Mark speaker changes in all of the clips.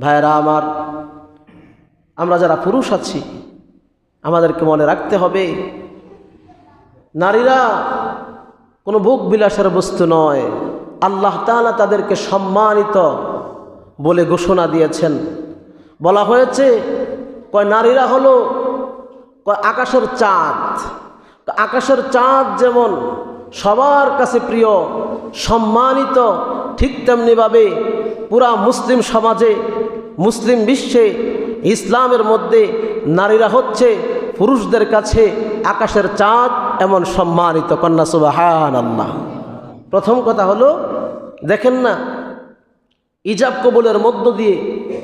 Speaker 1: ভাইয়েরা আমার, আমরা যারা পুরুষ আছি, আমাদেরকে মনে রাখতে হবে, নারীরা কোনো ভোগ বিলাসের বস্তু নয়। আল্লাহ তাআলা তাদেরকে সম্মানিত বলে ঘোষণা দিয়েছেন। বলা হয়েছে, কয় নারীরা হলো, কয় আকাশের চাঁদ। আকাশের চাঁদ যেমন সবার কাছে প্রিয়, সম্মানিত, ঠিক তেমনিভাবে পুরা মুসলিম সমাজে, মুসলিম বিশ্বে, ইসলামের মধ্যে নারীরা হচ্ছে পুরুষদের কাছে আকাশের চাঁদ এমন সম্মানিত কন্যা সুবাহান আল্লাহ প্রথম কথা হলো, দেখেন না, ইজাব কবুলের মধ্য দিয়ে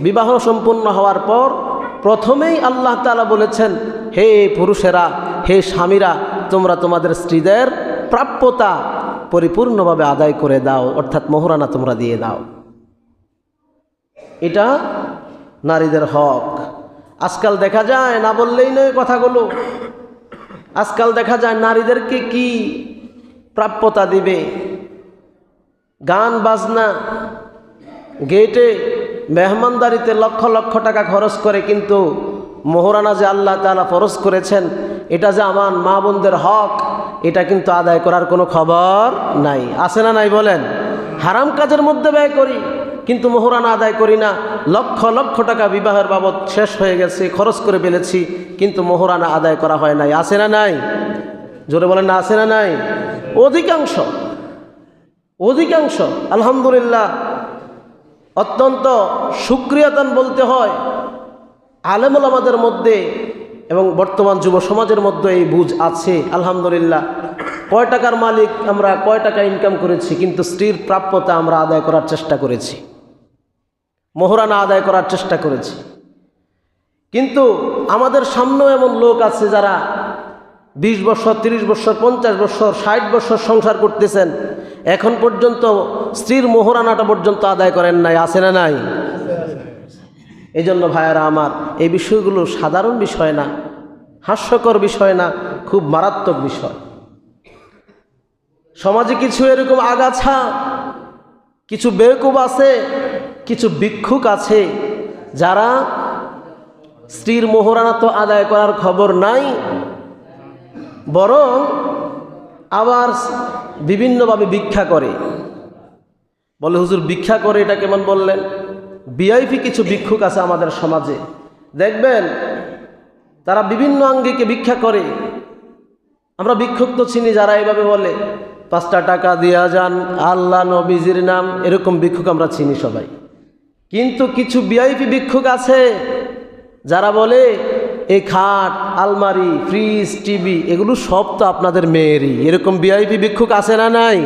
Speaker 1: বিবাহ সম্পন্ন হওয়ার পর প্রথমেই আল্লাহ তালা বলেছেন, হে পুরুষেরা, হে স্বামীরা, তোমরা তোমাদের স্ত্রীদের প্রাপ্যতা পরিপূর্ণভাবে আদায় করে দাও, অর্থাৎ মোহরানা তোমরা দিয়ে দাও। এটা নারীদের হক। আজকাল দেখা যায়, না বললেই নয় কথাগুলো। আজকাল দেখা যায় নারীদেরকে কি প্রাপ্যতা দিবে? গান, বাজনা, গেটে মেহমানদারিতে লক্ষ লক্ষ টাকা খরচ করে কিন্তু মোহরানা যে আল্লাহ তালা ফরজ করেছেন, এটা যে আমার মা বোনদের হক, এটা কিন্তু আদায় করার কোনো খবর নাই। আছে না নাই বলেন? হারাম কাজের মধ্যে ব্যয় করি। কিন্তু মোহরানা আদায় করি না। লক্ষ লক্ষ টাকা বিবাহের বাবদ শেষ হয়ে গেছে, খরচ করে ফেলেছি, কিন্তু মোহরানা আদায় করা হয় নাই। আছে না নাই? জোরে বলেন না, আছে না নাই? অধিকাংশ অধিকাংশ, আলহামদুলিল্লাহ, অত্যন্ত সুক্রিয়তান বলতে হয় আলেমুল আমাদের মধ্যে এবং বর্তমান যুব সমাজের মধ্যে এই বুঝ আছে, আলহামদুলিল্লাহ। কয় টাকার মালিক আমরা, কয় টাকা ইনকাম করেছি, কিন্তু স্ত্রীর প্রাপ্যতা আমরা আদায় করার চেষ্টা করেছি। মোহরানা আদায় করার চেষ্টা করেছি। কিন্তু আমাদের সামনেও এমন লোক আছে যারা বিশ বছর, তিরিশ বছর, পঞ্চাশ বছর, ষাট বছর সংসার করতেছেন, এখন পর্যন্ত স্ত্রীর মোহরানাটা পর্যন্ত আদায় করেন নাই, আছে না নাই? এই জন্য ভাইয়ারা আমার, এই বিষয়গুলো সাধারণ বিষয় না, হাস্যকর বিষয় না, খুব মারাত্মক বিষয়। সমাজে কিছু এরকম আগাছা, কিছু বেকুব আছে কিছু ভিক্ষুক আছে যারা স্ত্রীর মোহরানা তো আদায় করার খবর নাই, বরং আবার বিভিন্নভাবে ভিক্ষা করে। বলে, হুজুর, ভিক্ষা করে এটা কেমন বললেন? বিআইপি কিছু ভিক্ষুক আছে আমাদের সমাজে। দেখবেন, তারা বিভিন্ন আঙ্গিকে ভিক্ষা করে। আমরা ভিক্ষুক তো চিনি যারা এভাবে বলে, পাঁচটা টাকা দেওয়া যান, আল্লাহ নবীজির নাম, এরকম ভিক্ষুক আমরা চিনি সবাই। কিন্তু কিছু বিআইপি ভিক্ষুক আছে যারা বলে এই খাট, আলমারি, ফ্রিজ, টিভি, এগুলো সব তো আপনাদের মেয়েরই। এরকম বিআইপি ভিক্ষুক আছে না নাই?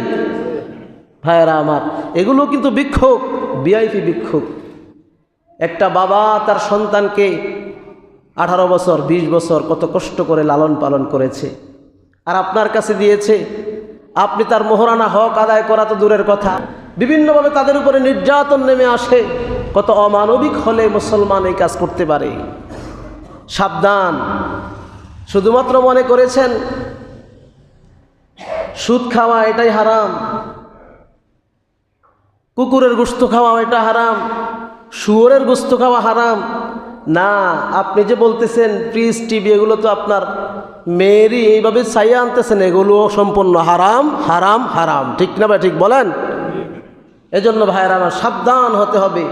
Speaker 1: ভাইয়েরা আমার, এগুলো কিন্তু ভিক্ষুক বিআইপি ভিক্ষুক। একটা বাবা তার সন্তানকে আঠারো বছর ২০ বছর কত কষ্ট করে লালন পালন করেছে। আর আপনার কাছে দিয়েছে, আপনি তার মোহরানা হক আদায় করা তো দূরের কথা। বিভিন্নভাবে তাদের উপরে নির্যাতন নেমে আসে। কত অমানবিক হলে মুসলমান এই কাজ করতে পারে। সাবধান। শুধুমাত্র মনে করেছেন, সুদ খাওয়া এটাই হারাম, কুকুরের গুস্ত খাওয়া এটা হারাম, শুয়োরের গুস্ত খাওয়া হারাম। না, আপনি যে বলতেছেন, ফ্রিজ, টিভি, এগুলো তো আপনার মেয়েরই এইভাবে চাইয়ে আনতেছেন, এগুলো সম্পূর্ণ হারাম হারাম হারাম। ঠিক না ভাই, ঠিক বলেন? এজন্য ভাইয়েরা আমার সাবধান হতে হবে।